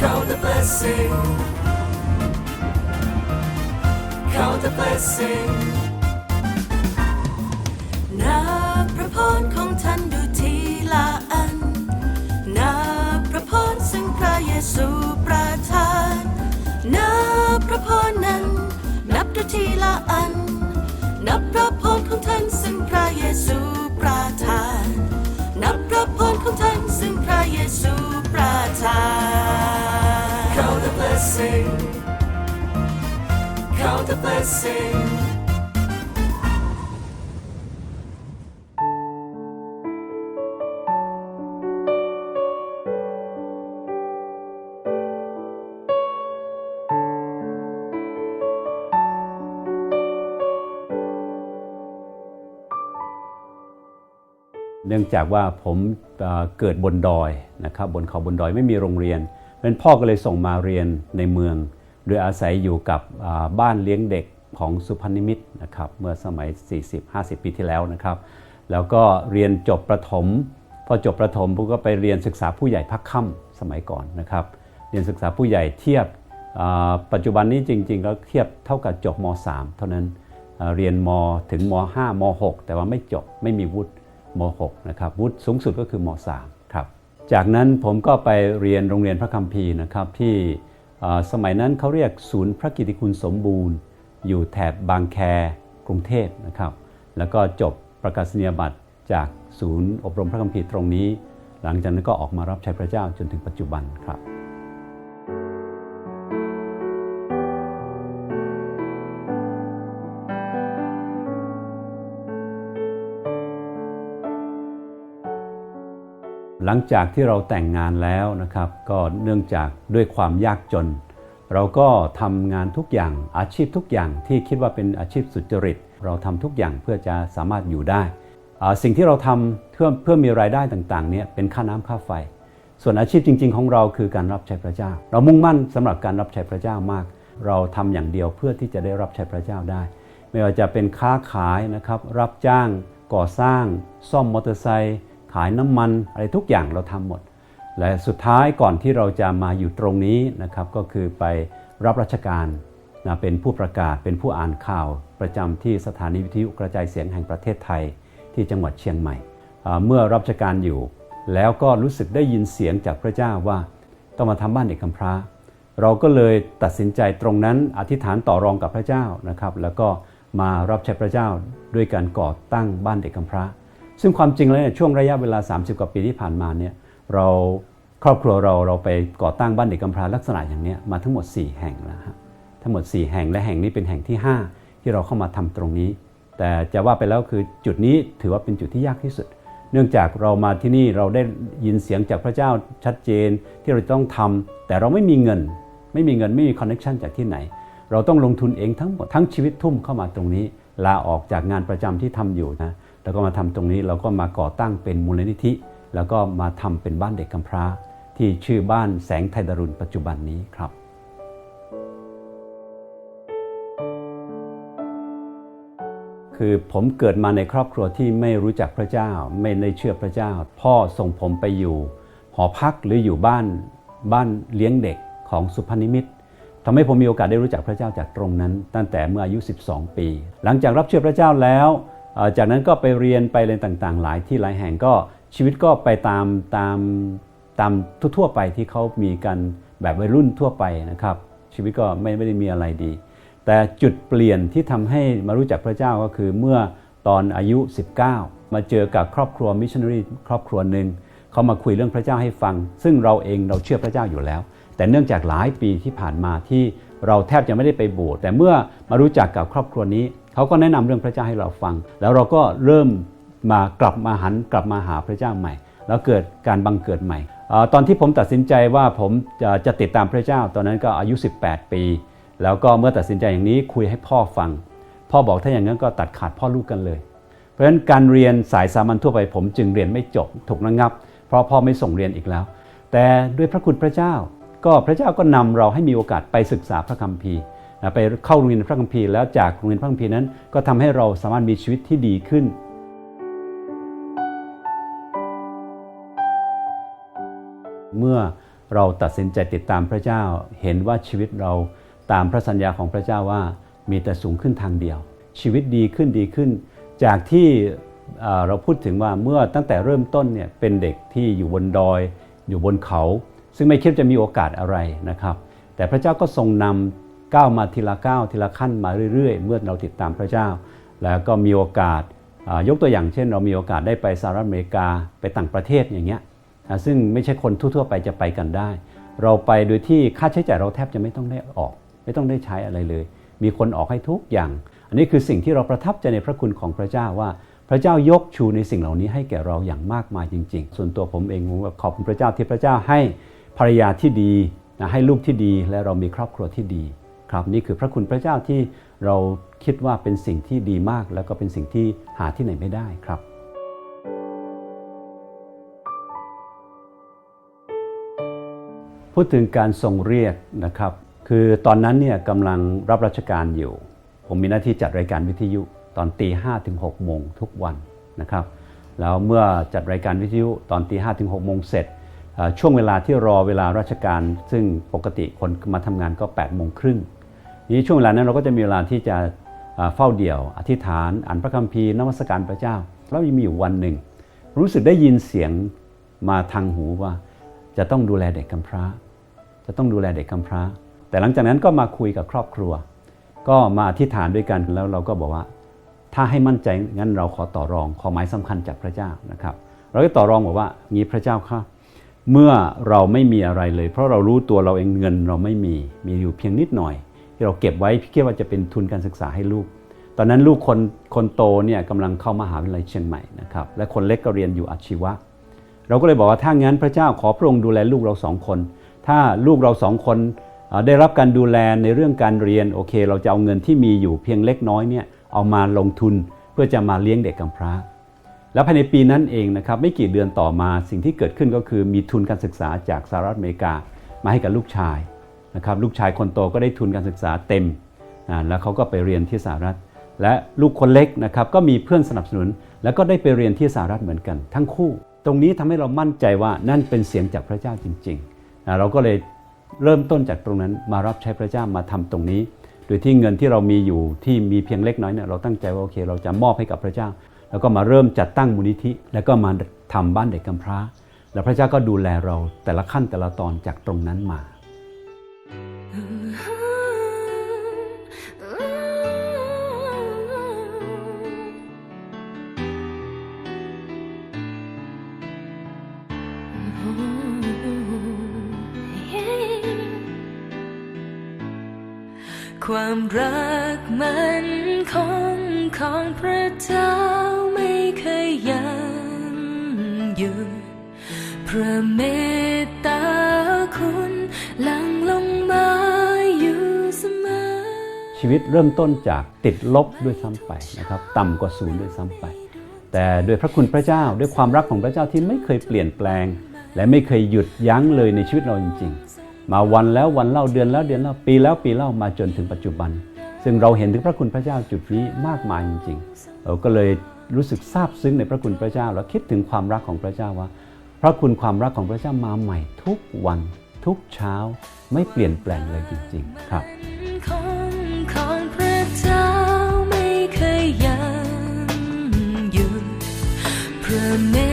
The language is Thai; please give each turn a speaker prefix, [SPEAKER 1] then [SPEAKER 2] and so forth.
[SPEAKER 1] Count the blessing. Count the blessing. นับพระพรของท่านดูทีละอันนับพระพรซึ่งพระเยซูประทานนับพระพรนั้นนับดูทีละอัน the blessing
[SPEAKER 2] เนื่องจากว่าผมเกิดบนดอยนะครับบนเขาบนดอยไม่มีโรงเรียนเพราะฉะนั้นพ่อก็เลยส่งมาเรียนในเมือง โดยอาศัยอยู่กับบ้านเลี้ยงเด็กของสุพรรณนิมิตรนะครับเมื่อสมัย 40-50 ปีที่แล้วนะครับ แล้วก็เรียนจบประถม พอจบประถมผมก็ไปเรียนศึกษาผู้ใหญ่พักค่ำสมัยก่อนนะครับ เรียนศึกษาผู้ใหญ่เทียบปัจจุบันนี้จริงๆแล้วเทียบเท่ากับจบม .3 เท่านั้นเรียนมถึงม .5 ม .6 แต่ว่าไม่จบไม่มีวุฒิม .6 นะครับวุฒิสูงสุดก็คือม .3 ครับจากนั้นผมก็ไปเรียนโรงเรียนพระคัมภีร์นะครับที่ สมัยนั้นเขาเรียกศูนย์พระกิติคุณสมบูรณ์ อยู่แถบบางแคกรุงเทพนะครับ แล้วก็จบประกาศนียบัตรจากศูนย์อบรมพระคัมภีร์ตรงนี้ หลังจากนั้นก็ออกมารับใช้พระเจ้าจนถึงปัจจุบันครับ หลังจากที่เราแต่งงานแล้วนะครับ ก็เนื่องจากด้วยความยากจน เราก็ทำงานทุกอย่างอาชีพทุกอย่างที่คิดว่าเป็นอาชีพสุจริต เราทำทุกอย่างเพื่อจะสามารถอยู่ได้ สิ่งที่เราทำเพื่อเพื่อมีรายได้ต่างๆเนี่ยเป็นค่าน้ำค่าไฟ ส่วนอาชีพจริง ๆ ของเราคือการรับใช้พระเจ้า เรามุ่งมั่นสำหรับการรับใช้พระเจ้ามาก เราทำอย่างเดียวเพื่อที่จะได้รับใช้พระเจ้าได้ ไม่ว่าจะเป็นค้าขายนะครับรับจ้างก่อสร้าง ซ่อมมอเตอร์ไซค์ ขายน้ำมันอะไรทุกอย่างเราทำหมด และสุดท้ายก่อนที่เราจะมาอยู่ตรงนี้นะครับก็คือไปรับราชการนะเป็นผู้ประกาศเป็นผู้อ่านข่าว ประจำที่สถานีวิทยุกระจายเสียงแห่งประเทศไทยที่จังหวัดเชียงใหม่ เมื่อรับราชการอยู่ แล้วก็รู้สึกได้ยินเสียงจากพระเจ้าว่าต้องมาทำบ้านเด็กกำพร้า เราก็เลยตัดสินใจตรงนั้นอธิษฐานต่อรองกับพระเจ้านะครับ แล้วก็มารับใช้พระเจ้าด้วยการก่อตั้งบ้านเด็กกำพร้า ซึ่งความจริงแล้วเนี่ยช่วงระยะเวลา 30 กว่าปีที่ผ่านมาเนี่ยเราครอบครัวเราเราไปก่อตั้งบ้านเด็กกำพร้าลักษณะอย่างเนี้ยมาทั้งหมด 4 แห่งแล้วฮะทั้งหมด 4 แห่งและแห่งนี้เป็นแห่งที่ 5 ที่เราเข้ามาทำตรงนี้ แต่จะว่าไปแล้วคือจุดนี้ถือว่าเป็นจุดที่ยากที่สุด เนื่องจากเรามาที่นี่เราได้ยินเสียงจากพระเจ้าชัดเจนที่เราต้องทำแต่เราไม่มีเงิน ไม่มีเงินไม่มีคอนเน c ชันจากที่ไหน เราต้องลงทุนเองทั้งหมดทั้งชีวิตทุ่มเข้ามาตรงนี้ลาออกจากงานประจำที่ทำอยู่นะ แล้วก็มาทำตรงนี้เราก็มาก่อตั้งเป็นมูลนิธิ แล้วก็มาทำเป็นบ้านเด็กกำพร้า ที่ชื่อบ้านแสงไทยดารุณปัจจุบันนี้ครับคือผมเกิดมาในครอบครัวที่ไม่รู้จักพระเจ้า ไม่ได้เชื่อพระเจ้า พ่อส่งผมไปอยู่ หอพักหรืออยู่บ้านบ้านเลี้ยงเด็กของสุพรรณนิมิตรทำให้ผมมีโอกาสได้รู้จักพระเจ้าจากตรงนั้น ตั้งแต่เมื่ออายุ 12 ปี หลังจากรับเชื่อพระเจ้าแล้ว จากนั้นก็ไปเรียนไปเรียนต่างๆ หลายที่หลายแห่งก็ชีวิตก็ไปตามตามตามทั่วๆไปที่เขามีกันแบบวัยรุ่นทั่วไปนะครับ ชีวิตก็ไม่ไม่ได้มีอะไรดี แต่จุดเปลี่ยนที่ทำให้มารู้จักพระเจ้าก็คือเมื่อตอนอายุ 19 มาเจอกับครอบครัวมิชชันนารีครอบครัวหนึ่งเขามาคุยเรื่องพระเจ้าให้ฟัง ซึ่งเราเองเราเชื่อพระเจ้าอยู่แล้ว แต่เนื่องจากหลายปีที่ผ่านมาที่เราแทบจะไม่ได้ไปโบสถ์แต่เมื่อมารู้จักกับครอบครัวนี้ เขาก็แนะนำเรื่องพระเจ้าให้เราฟัง แล้วเราก็เริ่มมากลับมาหันกลับมาหาพระเจ้าใหม่ แล้วเกิดการบังเกิดใหม่ ตอนที่ผมตัดสินใจว่าผมจะจะติดตามพระเจ้า ตอนนั้นก็อายุ 18 ปี แล้วก็เมื่อตัดสินใจอย่างนี้คุยให้พ่อฟัง พ่อบอกถ้าอย่างนั้นก็ตัดขาดพ่อลูกกันเลย เพราะฉะนั้นการเรียนสายสามัญทั่วไปผมจึงเรียนไม่จบถูกระงับ เพราะพ่อไม่ส่งเรียนอีกแล้ว แต่ด้วยพระคุณพระเจ้า ก็พระเจ้าก็นำเราให้มีโอกาสไปศึกษาพระคัมภีร์ ไปเข้าโรงเรียนพระคัมภีร์แล้วจากโรงเรียนพระคัมภีร์นั้น ก็ทำให้เราสามารถมีชีวิตที่ดีขึ้น เมื่อเราตัดสินใจติดตามพระเจ้า เห็นว่าชีวิตเราตามพระสัญญาของพระเจ้าว่ามีแต่สูงขึ้นทางเดียว ชีวิตดีขึ้นดีขึ้น จากที่เอ่อเราพูดถึงว่าเมื่อตั้งแต่เริ่มต้นเนี่ยเป็นเด็กที่อยู่บนดอย อยู่บนเขา ซึ่งไม่คิดจะมีโอกาสอะไรนะครับ แต่พระเจ้าก็ทรงนำ ก้าวมาทีละก้าวทีละขั้นมาเรื่อยๆ เมื่อเราติดตามพระเจ้า แล้วก็มีโอกาสยกตัวอย่างเช่น เรามีโอกาสได้ไปสหรัฐอเมริกาไปต่างประเทศอย่างเงี้ยซึ่งไม่ใช่คนทั่วๆไปจะไปกันได้ เราไปโดยที่ค่าใช้จ่ายเราแทบจะไม่ต้องได้ออก ไม่ต้องได้ใช้อะไรเลย มีคนออกให้ทุกอย่าง อันนี้คือสิ่งที่เราประทับใจในพระคุณของพระเจ้าว่า พระเจ้ายกชูในสิ่งเหล่านี้ให้แก่เราอย่างมากมายจริง ๆ ส่วนตัวผมเองผมขอบคุณพระเจ้าที่พระเจ้าให้ภรรยาที่ดีนะให้ลูกที่ดีและเรามีครอบครัวที่ดี ครับนี่คือพระคุณพระเจ้าที่เราคิดว่าเป็นสิ่งที่ดีมาก แล้วก็เป็นสิ่งที่หาที่ไหนไม่ได้ครับพูดถึงการทรงเรียกนะครับ คือตอนนั้นเนี่ยกำลังรับราชการอยู่ ผมมีหน้าที่จัดรายการวิทยุตอนตีห้ถึงหกโมงทุกวันนะครับแล้วเมื่อจัดรายการวิทยุตอนตีห้ถึงหกโมงเสร็จช่วงเวลาที่รอเวลาราชการ ซึ่งปกติคนมาทำงานก็8ปดโมงครึ่ง นี้ช่วงเวลานั้นเราก็จะมีเวลาที่จะเฝ้าเดี่ยว อธิษฐานอ่านพระคัมภีร์นมัสการพระเจ้า แล้วมีอยู่วันหนึ่ง รู้สึกได้ยินเสียงมาทางหูว่า จะต้องดูแลเด็กกำพร้า จะต้องดูแลเด็กกำพร้า แต่หลังจากนั้นก็มาคุยกับครอบครัว ก็มาอธิษฐานด้วยกันแล้วเราก็บอกว่า ถ้าให้มั่นใจงั้นเราขอต่อรองขอหมายสำคัญจากพระเจ้านะครับ เราก็ต่อรองบอกว่างี้พระเจ้าค่ะเมื่อเราไม่มีอะไรเลย เพราะเรารู้ตัวเราเองเงินเราไม่มีมีอยู่เพียงนิดหน่อย ที่เราเก็บไว้พี่คิดว่าจะเป็นทุนการศึกษาให้ลูก ตอนนั้นลูกคนคนโตเนี่ยกำลังเข้ามหาวิทยาลัยเชียงใหม่นะครับและคนเล็กก็เรียนอยู่อาชีวะ เราก็เลยบอกว่าถ้างั้นพระเจ้าขอพระองค์ดูแลลูกเราสองคน ถ้าลูกเราสองคนได้รับการดูแลในเรื่องการเรียนโอเค เราจะเอาเงินที่มีอยู่เพียงเล็กน้อยเนี่ยเอามาลงทุนเพื่อจะมาเลี้ยงเด็กกำพร้า แล้วภายในปีนั้นเองนะครับไม่กี่เดือนต่อมาสิ่งที่เกิดขึ้นก็คือมีทุนการศึกษาจากสหรัฐอเมริกามาให้กับลูกชาย นะครับลูกชายคนโตก็ได้ทุนการศึกษาเต็มอ่าแล้วเขาก็ไปเรียนที่สหรัฐ และลูกคนเล็กนะครับก็มีเพื่อนสนับสนุน แล้วก็ได้ไปเรียนที่สหรัฐเหมือนกัน ทั้งคู่ ตรงนี้ทำให้เรามั่นใจว่านั่นเป็นเสียงจากพระเจ้าจริงๆนะเราก็เลยเริ่มต้นจากตรงนั้นมารับใช้พระเจ้ามาทำตรงนี้ โดยที่เงินที่เรามีอยู่ที่มีเพียงเล็กน้อยเนี่ยเราตั้งใจว่าโอเค เราจะมอบให้กับพระเจ้า แล้วก็มาเริ่มจัดตั้งมูลนิธิ แล้วก็มาทำบ้านเด็กกำพร้า แล้วพระเจ้าก็ดูแลเราแต่ละขั้นแต่ละตอนจากตรงนั้นมา
[SPEAKER 1] ความรักมันคงของพระเจ้าไม่เคยยังหยุดพระเมต
[SPEAKER 2] ชีวิตเริ่มต้นจากติดลบด้วยซ้ำไปนะครับต่ำกว่าศูนย์ด้วยซ้ำไป แต่โดยพระคุณพระเจ้าด้วยความรักของพระเจ้าที่ไม่เคยเปลี่ยนแปลง และไม่เคยหยุดยั้งเลยในชีวิตเราจริง ๆ มาวันแล้ววันเล่าเดือนแล้วเดือนเล่าปีแล้วปีเล่ามาจนถึงปัจจุบัน ซึ่งเราเห็นถึงพระคุณพระเจ้าจุดนี้มากมายจริงๆเราก็เลยรู้สึกซาบซึ้งในพระคุณพระเจ้าแล้วคิดถึงความรักของพระเจ้าว่า พระคุณความรักของพระเจ้ามาใหม่ทุกวันทุกเช้าไม่เปลี่ยนแปลงเลยจริง ๆ ครับ
[SPEAKER 1] พ